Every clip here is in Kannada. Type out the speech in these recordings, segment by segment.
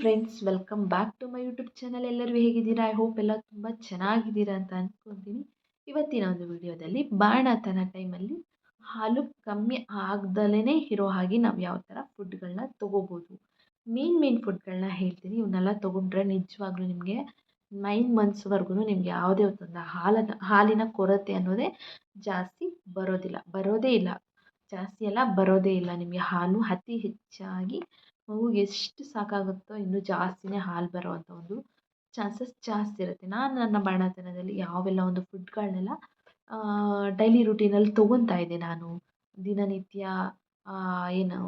Friends welcome back to my YouTube channel ಎಲ್ಲರೂ ಹೇಗಿದ್ದೀರಾ? ಐ ಹೋಪ್ ಎಲ್ಲ ತುಂಬ ಚೆನ್ನಾಗಿದ್ದೀರಾ ಅಂತ ಅಂದ್ಕೊತೀನಿ ಇವತ್ತಿನ ಒಂದು ವಿಡಿಯೋದಲ್ಲಿ ಬಾಣತನ ಟೈಮಲ್ಲಿ ಹಾಲು ಕಮ್ಮಿ ಆಗ್ದಲೇ ಇರೋ ಹಾಗೆ ನಾವು ಯಾವ ಥರ ಫುಡ್ಗಳನ್ನ ತೊಗೋಬೋದು. ಮೇನ್ ಮೇನ್ ಫುಡ್ಗಳನ್ನ ಹೇಳ್ತೀನಿ. ಇವನ್ನೆಲ್ಲ ತೊಗೊಂಡ್ರೆ ನಿಜವಾಗ್ಲೂ ನಿಮಗೆ ನೈನ್ ಮಂತ್ಸ್ವರೆಗೂ ನಿಮಗೆ ಯಾವುದೇ ಒಂದು ಹಾಲನ್ನು, ಹಾಲಿನ ಕೊರತೆ ಅನ್ನೋದೇ ಜಾಸ್ತಿ ಬರೋದಿಲ್ಲ. ಬರೋದೇ ಇಲ್ಲ. ಜಾಸ್ತಿ ಎಲ್ಲ ಬರೋದೇ ಇಲ್ಲ. ನಿಮಗೆ ಹಾಲು ಅತಿ ಹೆಚ್ಚಾಗಿ ಮಗುಗೆ ಎಷ್ಟು ಸಾಕಾಗುತ್ತೋ ಇನ್ನೂ ಜಾಸ್ತಿನೇ ಹಾಲು ಬರೋವಂಥ ಒಂದು ಚಾನ್ಸಸ್ ಜಾಸ್ತಿ ಇರುತ್ತೆ. ನಾನು ನನ್ನ ಬಾಣತನದಲ್ಲಿ ಯಾವೆಲ್ಲ ಒಂದು ಫುಡ್ಗಳನ್ನೆಲ್ಲ ಡೈಲಿ ರುಟೀನಲ್ಲಿ ತೊಗೊತಾ ಇದ್ದೆ ನಾನು. ದಿನನಿತ್ಯ ಏನು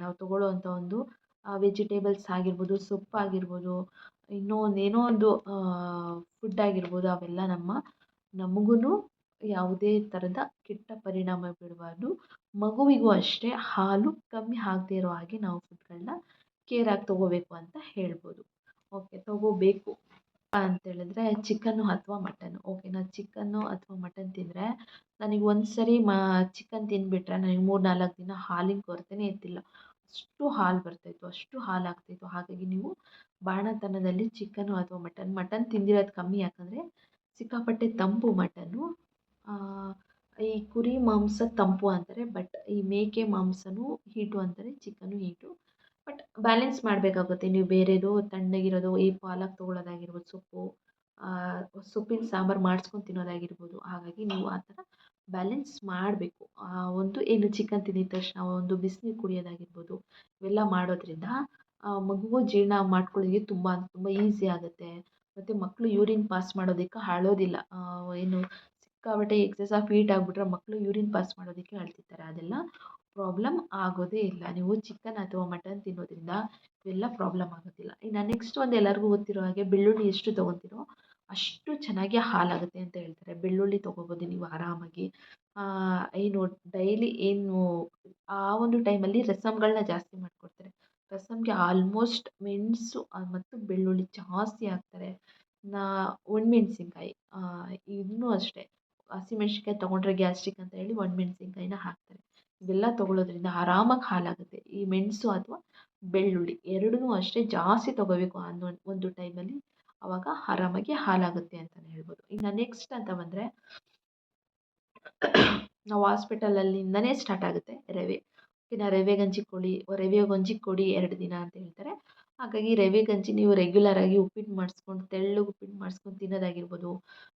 ನಾವು ತೊಗೊಳ್ಳೋವಂಥ ಒಂದು ವೆಜಿಟೇಬಲ್ಸ್ ಆಗಿರ್ಬೋದು ಸೊಪ್ಪಾಗಿರ್ಬೋದು ಇನ್ನೂ ಒಂದು ಏನೋ ಒಂದು ಫುಡ್ ಆಗಿರ್ಬೋದು, ಅವೆಲ್ಲ ನಮ್ಮ ನಮಗೂ ಯಾವುದೇ ಥರದ ಕೆಟ್ಟ ಪರಿಣಾಮ ಬೀಳಬಾರ್ದು ಮಗುವಿಗೂ ಅಷ್ಟೇ ಹಾಲು ಕಮ್ಮಿ ಆಗದೇ ಇರೋ ಹಾಗೆ ನಾವು ಫುಡ್ಗಳನ್ನ ಆಗಿ ತೊಗೋಬೇಕು ಅಂತ ಹೇಳ್ಬೋದು. ಓಕೆ ತೊಗೋಬೇಕು ಅಂತೇಳಿದ್ರೆ ಚಿಕನ್ನು ಅಥವಾ ಓಕೆ ಓಕೆನಾ ಚಿಕನ್ನು ಅಥವಾ ಮಟನ್ ತಿಂದರೆ ನನಗೆ ಒಂದು ಸರಿ ಚಿಕನ್ ತಿಂದುಬಿಟ್ರೆ ನನಗೆ ಮೂರು ನಾಲ್ಕು ದಿನ ಹಾಲಿನ ಕೊರತೆನೇ ಇರ್ತಿಲ್ಲ ಅಷ್ಟು ಹಾಲು ಬರ್ತಾಯಿತ್ತು, ಅಷ್ಟು ಹಾಲು ಆಗ್ತಾಯಿತ್ತು. ಹಾಗಾಗಿ ನೀವು ಬಾಣತನದಲ್ಲಿ ಚಿಕನ್ನು ಅಥವಾ ಮಟನ್ ಮಟನ್ ತಿಂದಿರೋದು ಕಮ್ಮಿ ಯಾಕಂದರೆ ಸಿಕ್ಕಾಪಟ್ಟೆ ತಂಪು ಮಟನ್ನು ಈ ಕುರಿ ಮಾಂಸ ತಂಪು ಅಂತಾರೆ ಬಟ್ ಈ ಮೇಕೆ ಮಾಂಸನೂ ಹೀಟು ಅಂತಾರೆ ಚಿಕನ್ನು ಹೀಟು. ಬಟ್ ಬ್ಯಾಲೆನ್ಸ್ ಮಾಡಬೇಕಾಗುತ್ತೆ. ನೀವು ಬೇರೆದು ತಣ್ಣಗಿರೋದು, ಈ ಪಾಲಕ್ ತೊಗೊಳ್ಳೋದಾಗಿರ್ಬೋದು ಸೊಪ್ಪು ಸೊಪ್ಪಿನ ಸಾಂಬಾರು ಮಾಡಿಸ್ಕೊಂಡು ತಿನ್ನೋದಾಗಿರ್ಬೋದು, ಹಾಗಾಗಿ ನೀವು ಆ ಥರ ಬ್ಯಾಲೆನ್ಸ್ ಮಾಡಬೇಕು. ಒಂದು ಏನು ಚಿಕನ್ ತಿಂದಿದ ತಕ್ಷಣ ಒಂದು ಬಿಸಿನೀರು ಕುಡಿಯೋದಾಗಿರ್ಬೋದು, ಇವೆಲ್ಲ ಮಾಡೋದ್ರಿಂದ ಮಗುವು ಜೀರ್ಣ ಮಾಡ್ಕೊಳ್ಳೋದಕ್ಕೆ ತುಂಬ ತುಂಬ ಈಸಿ ಆಗುತ್ತೆ. ಮತ್ತು ಮಕ್ಕಳು ಯೂರಿನ್ ಪಾಸ್ ಮಾಡೋದಕ್ಕೆ ಹಾಳೋದಿಲ್ಲ ಏನು ಸಿಕ್ಕಾಪಟ್ಟೆ ಎಕ್ಸಸ್ ಆಫ್ ಹೀಟ್ ಆಗಿಬಿಟ್ರೆ ಮಕ್ಕಳು ಯೂರಿನ್ ಪಾಸ್ ಮಾಡೋದಕ್ಕೆ ಅಳ್ತಿರ್ತಾರೆ. ಅದೆಲ್ಲ ಪ್ರಾಬ್ಲಮ್ ಆಗೋದೇ ಇಲ್ಲ. ನೀವು ಚಿಕನ್ ಅಥವಾ ಮಟನ್ ತಿನ್ನೋದ್ರಿಂದ ಇವೆಲ್ಲ ಪ್ರಾಬ್ಲಮ್ ಆಗೋದಿಲ್ಲ. ಇನ್ನು ನೆಕ್ಸ್ಟ್ ಒಂದು ಎಲ್ಲರಿಗೂ ಗೊತ್ತಿರೋ ಹಾಗೆ ಬೆಳ್ಳುಳ್ಳಿ ಎಷ್ಟು ತೊಗೊತೀರೋ ಅಷ್ಟು ಚೆನ್ನಾಗಿ ಹಾಲಾಗುತ್ತೆ ಅಂತ ಹೇಳ್ತಾರೆ. ಬೆಳ್ಳುಳ್ಳಿ ತೊಗೋಬೋದು ನೀವು ಆರಾಮಾಗಿ. ಏನು ಡೈಲಿ ಏನು, ಆ ಒಂದು ಟೈಮಲ್ಲಿ ರಸಮ್ಗಳನ್ನ ಜಾಸ್ತಿ ಮಾಡಿಕೊಡ್ತಾರೆ. ರಸಮ್ಗೆ ಆಲ್ಮೋಸ್ಟ್ ಮೆಣಸು ಮತ್ತು ಬೆಳ್ಳುಳ್ಳಿ ಜಾಸ್ತಿ ಹಾಕ್ತಾರೆ. ನಾ, ಒಣಮೆಣ್ಸಿನ್ಕಾಯಿ ಇದನ್ನೂ ಅಷ್ಟೇ. ಹಸಿಮೆಣ್ಸಿನ್ಕಾಯಿ ತೊಗೊಂಡ್ರೆ ಗ್ಯಾಸ್ಟ್ರಿಕ್ ಅಂತ ಹೇಳಿ ಒಣಮೆಣ್ಸಿನ್ಕಾಯಿನ ಹಾಕ್ತಾರೆ. ಇವೆಲ್ಲ ತೊಗೊಳ್ಳೋದ್ರಿಂದ ಆರಾಮಾಗಿ ಹಾಲಾಗುತ್ತೆ ಈ ಮೆಣಸು ಅಥವಾ ಬೆಳ್ಳುಳ್ಳಿ ಎರಡೂ ಅಷ್ಟೇ ಜಾಸ್ತಿ ತೊಗೋಬೇಕು ಅನ್ನೋ ಒಂದು ಟೈಮಲ್ಲಿ ಅವಾಗ ಆರಾಮಾಗಿ ಹಾಲಾಗುತ್ತೆ ಅಂತಲೇ ಹೇಳ್ಬೋದು. ಇನ್ನು ನೆಕ್ಸ್ಟ್ ಅಂತ ಬಂದರೆ ನಾವು ಹಾಸ್ಪಿಟಲಲ್ಲಿಂದನೇ ಸ್ಟಾರ್ಟ್ ಆಗುತ್ತೆ. ರವೆ. ಇನ್ನು ರವೆ ಗಂಜಿ ಕೊಡಿ ರವೆ ಗಂಜಿ ಕೊಡಿ ಎರಡು ದಿನ ಅಂತ ಹೇಳ್ತಾರೆ. ಹಾಗಾಗಿ ರವೆ ಗಂಜಿ ನೀವು ರೆಗ್ಯುಲರಾಗಿ ಉಪ್ಪಿಟ್ಟು ಮಾಡಿಸ್ಕೊಂಡು, ತೆಳ್ಳಗೆ ಉಪ್ಪಿಟ್ಟು ಮಾಡಿಸ್ಕೊಂಡು ತಿನ್ನೋದಾಗಿರ್ಬೋದು.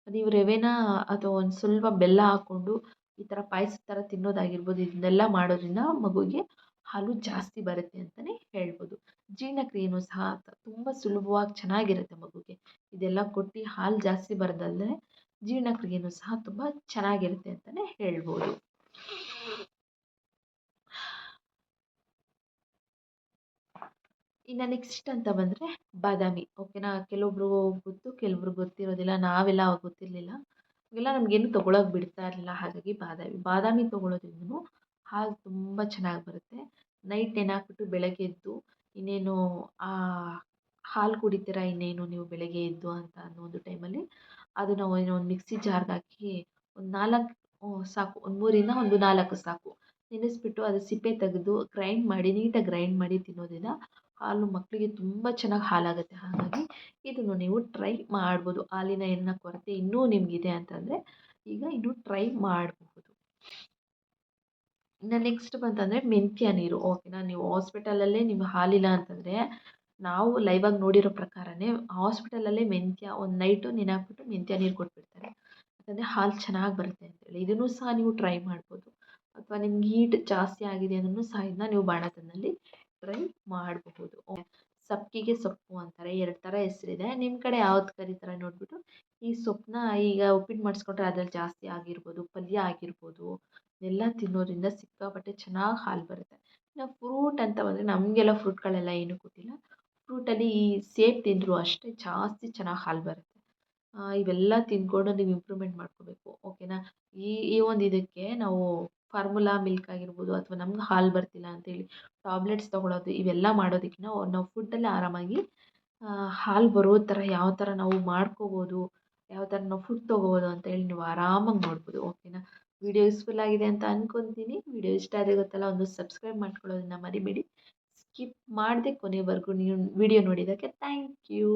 ನೀವು ರವೆನ ಅಥವಾ ಒಂದು ಸ್ವಲ್ಪ ಬೆಲ್ಲ ಹಾಕ್ಕೊಂಡು ಈ ಥರ ಪಾಯಸದ ಥರ ತಿನ್ನೋದಾಗಿರ್ಬೋದು. ಇದನ್ನೆಲ್ಲ ಮಾಡೋದ್ರಿಂದ ಮಗುವಿಗೆ ಹಾಲು ಜಾಸ್ತಿ ಬರುತ್ತೆ ಅಂತಲೇ ಹೇಳ್ಬೋದು. ಜೀರ್ಣಕ್ರಿಯೆಯೂ ಸಹ ತುಂಬ ಸುಲಭವಾಗಿ ಚೆನ್ನಾಗಿರುತ್ತೆ ಮಗುಗೆ ಇದೆಲ್ಲ ಕೊಟ್ಟು ಹಾಲು ಜಾಸ್ತಿ ಬರೋದಲ್ಲದೆ ಜೀರ್ಣಕ್ರಿಯೆನೂ ಸಹ ತುಂಬ ಚೆನ್ನಾಗಿರುತ್ತೆ ಅಂತಲೇ ಹೇಳ್ಬೋದು. ಇನ್ನು ನೆಕ್ಸ್ಟ್ ಅಂತ ಬಂದರೆ ಬಾದಾಮಿ. ಓಕೆನಾ ಕೆಲವೊಬ್ರು ಗೊತ್ತು, ಕೆಲವ್ರು ಗೊತ್ತಿರೋದಿಲ್ಲ. ನಾವೆಲ್ಲ ಅವಾಗ ಗೊತ್ತಿರಲಿಲ್ಲ. ಇವೆಲ್ಲ ನಮಗೇನು ತೊಗೊಳಕ್ಕೆ ಬಿಡ್ತಾ ಇರಲಿಲ್ಲ. ಹಾಗಾಗಿ ಬಾದಾಮಿ. ಬಾದಾಮಿ ತೊಗೊಳೋದ್ರಿಂದನೂ ಹಾಲು ತುಂಬ ಚೆನ್ನಾಗಿ ಬರುತ್ತೆ. ನೈಟ್ ನೆನೆ ಬೆಳಗ್ಗೆ ಎದ್ದು ಇನ್ನೇನು ಹಾಲು ಕುಡಿತೀರಾ ಇನ್ನೇನು ನೀವು ಬೆಳಗ್ಗೆ ಎದ್ದು ಅಂತ ಅನ್ನೋ ಒಂದು ಟೈಮಲ್ಲಿ ಅದನ್ನು ಏನೋ ಒಂದು ಮಿಕ್ಸಿ ಜಾರ್ಗೆ ಹಾಕಿ ಒಂದು ನಾಲ್ಕು ಸಾಕು. ಒಂದು ಮೂರಿಂದ ಒಂದು ನಾಲ್ಕು ಸಾಕು. ನೆನೆಸ್ಬಿಟ್ಟು ಅದು ಸಿಪ್ಪೆ ತೆಗೆದು ಗ್ರೈಂಡ್ ಮಾಡಿ, ನೀಟಾಗಿ ಗ್ರೈಂಡ್ ಮಾಡಿ ತಿನ್ನೋದ್ರಿಂದ ಹಾಲು ಮಕ್ಕಳಿಗೆ ತುಂಬ ಚೆನ್ನಾಗಿ ಹಾಲಾಗುತ್ತೆ. ಹಾಗಾಗಿ ಇದನ್ನು ನೀವು ಟ್ರೈ ಮಾಡ್ಬೋದು. ಹಾಲಿನ ಏನಾರ ಕೊರತೆ ಇನ್ನೂ ನಿಮಗಿದೆ ಅಂತಂದರೆ ಈಗ ಇದು ಟ್ರೈ ಮಾಡಬಹುದು ಇನ್ನು ನೆಕ್ಸ್ಟ್ ಬಂತಂದರೆ ಮೆಂತ್ಯ ನೀರು. ಓಕೆನಾ ನೀವು ಹಾಸ್ಪಿಟಲಲ್ಲೇ ನಿಮ್ಗೆ ಹಾಲಿಲ್ಲ ಅಂತಂದರೆ ನಾವು ಲೈವಾಗಿ ನೋಡಿರೋ ಪ್ರಕಾರನೇ ಹಾಸ್ಪಿಟಲಲ್ಲೇ ಮೆಂತ್ಯ ಒಂದು ನೈಟು ನೆನೆ ಹಾಕ್ಬಿಟ್ಟು ಮೆಂತ್ಯ ನೀರು ಕೊಟ್ಬಿಡ್ತಾರೆ. ಯಾಕಂದರೆ ಹಾಲು ಚೆನ್ನಾಗಿ ಬರುತ್ತೆ ಅಂತೇಳಿ. ಇದನ್ನು ಸಹ ನೀವು ಟ್ರೈ ಮಾಡ್ಬೋದು. ಅಥವಾ ನಿಮ್ಗೆ ಹೀಟ್ ಜಾಸ್ತಿ ಆಗಿದೆ ಅನ್ನೋದನ್ನು ಸಹ ಇದನ್ನ ನೀವು ಬಾಣತನಲ್ಲಿ ಟ್ರೈ ಮಾಡಬಹುದು. ಸಬ್ಬಕ್ಕಿಗೆ ಸೊಪ್ಪು ಅಂತಾರೆ, ಎರಡು ಥರ ಹೆಸರಿದೆ. ನಿಮ್ಮ ಕಡೆ ಯಾವ್ದು ಕರೀತಾರೆ ನೋಡಿಬಿಟ್ಟು? ಈ ಸೊಪ್ಪನ್ನ ಈಗ ಉಪ್ಪಿಟ್ಟು ಮಾಡಿಸ್ಕೊಂಡ್ರೆ ಅದ್ರಲ್ಲಿ ಜಾಸ್ತಿ ಆಗಿರ್ಬೋದು, ಪಲ್ಯ ಆಗಿರ್ಬೋದು ಎಲ್ಲ ತಿನ್ನೋದ್ರಿಂದ ಸಿಕ್ಕಾಪಟ್ಟೆ ಚೆನ್ನಾಗಿ ಹಾಲು ಬರುತ್ತೆ. ಇನ್ನು ಫ್ರೂಟ್ ಅಂತ ಬಂದರೆ ನಮಗೆಲ್ಲ ಫ್ರೂಟ್ಗಳೆಲ್ಲ ಏನೂ ಗೊತ್ತಿಲ್ಲ. ಫ್ರೂಟಲ್ಲಿ ಈ ಸೇಬು ತಿಂದರೂ ಅಷ್ಟೇ ಜಾಸ್ತಿ ಚೆನ್ನಾಗಿ ಹಾಲು ಬರುತ್ತೆ. ಇವೆಲ್ಲ ತಿಂದ್ಕೊಂಡು ನೀವು ಇಂಪ್ರೂವ್ಮೆಂಟ್ ಮಾಡ್ಕೋಬೇಕು. ಓಕೆನಾ? ಈ ಒಂದು ಇದಕ್ಕೆ ನಾವು ಫಾರ್ಮುಲಾ ಮಿಲ್ಕ್ ಆಗಿರ್ಬೋದು ಅಥವಾ ನಮ್ಗೆ ಹಾಲು ಬರ್ತಿಲ್ಲ ಅಂತೇಳಿ ಟಾಬ್ಲೆಟ್ಸ್ ತೊಗೊಳೋದು ಇವೆಲ್ಲ ಮಾಡೋದಕ್ಕಿಂತ ನಾವು ಫುಡ್ಡಲ್ಲೇ ಆರಾಮಾಗಿ ಹಾಲು ಬರೋ ಥರ ಯಾವ ಥರ ನಾವು ಮಾಡ್ಕೋಬೋದು, ಯಾವ ಥರ ನಾವು ಫುಡ್ ತೊಗೋಬೋದು ಅಂತೇಳಿ ನೀವು ಆರಾಮಾಗಿ ನೋಡ್ಬೋದು ಓಕೆನಾ ವಿಡಿಯೋ ಯೂಸ್ಫುಲ್ ಆಗಿದೆ ಅಂತ ಅಂದ್ಕೊತೀನಿ ವಿಡಿಯೋ ಇಷ್ಟ ಆದರೆ ಗೊತ್ತಲ್ಲ, ಒಂದು ಸಬ್ಸ್ಕ್ರೈಬ್ ಮಾಡ್ಕೊಳ್ಳೋದನ್ನ ಮರಿಬೇಡಿ. ಸ್ಕಿಪ್ ಮಾಡದೆ ಕೊನೆವರೆಗೂ ನೀವು ವಿಡಿಯೋ ನೋಡಿದ್ದಕ್ಕೆ ಥ್ಯಾಂಕ್ ಯು